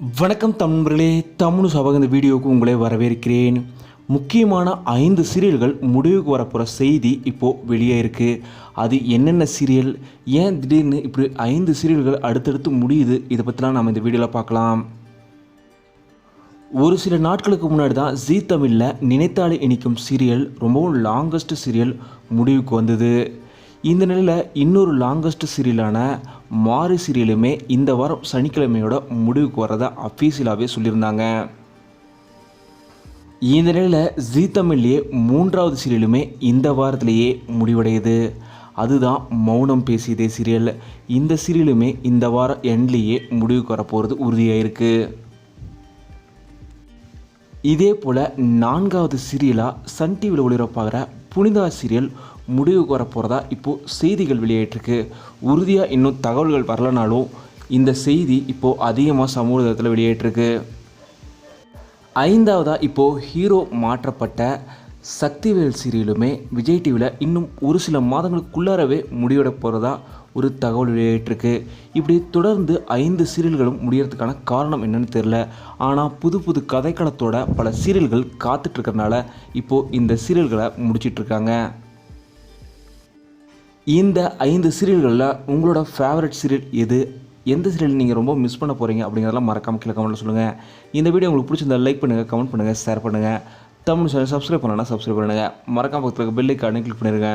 வணக்கம் தமிழர்களே தமிழ் சபக இந்த வீடியோவுக்கு உங்களை வரவேற்கிறேன். முக்கியமான ஐந்து சீரியல்கள் முடிவுக்கு வரப்போகிற செய்தி இப்போது வெளியே இருக்குது அது என்னென்ன சீரியல் ஏன் திடீர்னு இப்படி ஐந்து சீரியல்கள் அடுத்தடுத்து முடியுது இதை பற்றிலாம் நம்ம இந்த வீடியோவில் பார்க்கலாம். ஒரு சில நாட்களுக்கு முன்னாடி தான் ஜீ தமிழில் நினைத்தாலே இனிக்கும் சீரியல் ரொம்பவும் லாங்கஸ்ட் சீரியல் முடிவுக்கு வந்தது. இந்த நிலையில் இன்னொரு லாங்கஸ்ட் சீரியலான மாறு சீரியலுமே இந்த வாரம் சனிக்கிழமையோட முடிவுக்கு வரதை அஃபீஷியலாகவே சொல்லியிருந்தாங்க. இந்த நிலையில் ஜீ தமிழ்லேயே மூன்றாவது சீரியலுமே இந்த வாரத்திலேயே முடிவடையுது. அதுதான் மௌனம் பேசியதே சீரியல் இந்த சீரியலுமே இந்த வாரம் எண்ட்லேயே முடிவுக்கு வரப்போகிறது உறுதியாயிருக்கு. இதே போல் நான்காவது சீரியலாக சன் டிவியில் ஒளிபரப்பாகிற புனிதா சீரியல் முடிவுக்கு வரப்போகிறதா இப்போது செய்திகள் வெளியாயிட்டிருக்கு. உறுதியாக இன்னும் தகவல்கள் வரலனாலும் இந்த செய்தி இப்போது அதிகமாக சமூகத்தில் வெளியேற்றிருக்கு ஐந்தாவதாக இப்போது ஹீரோ மாற்றப்பட்ட சக்திவேல் சீரியலுமே விஜய் டிவியில் இன்னும் ஒரு சில மாதங்களுக்குள்ளாரவே முடிவிட போகிறதா ஒரு தகவல் வெளியிட்டிருக்கு இப்படி தொடர்ந்து ஐந்து சீரியல்களும் முடியறதுக்கான காரணம் என்னன்னு தெரில ஆனால் புது புது கதைக்களத்தோட பல சீரியல்கள் காத்துட்ருக்கறனால இப்போது இந்த சீரியல்களை முடிச்சிட்ருக்காங்க இந்த ஐந்து சீரியல்களில் உங்களோட ஃபேவரட் சீரியல் எது? எந்த சீரியல் நீங்கள் ரொம்ப மிஸ் பண்ண போகிறீங்க அப்படிங்கிறதெல்லாம் மறக்காம கீழே கமெண்ட்டில் சொல்லுங்கள் இந்த வீடியோ உங்களுக்கு பிடிச்சிருந்தா லைக் பண்ணுங்கள் கமெண்ட் பண்ணுங்கள் ஷேர் பண்ணுங்கள் தமிழ் சேனல் சப்ஸ்கிரைப் பண்ணலன்னா சப்ஸ்கிரைப் பண்ணுங்கள் மறக்காம பக்கத்தில் பெல் ஐக்கானே கிளிக் பண்ணிடுங்க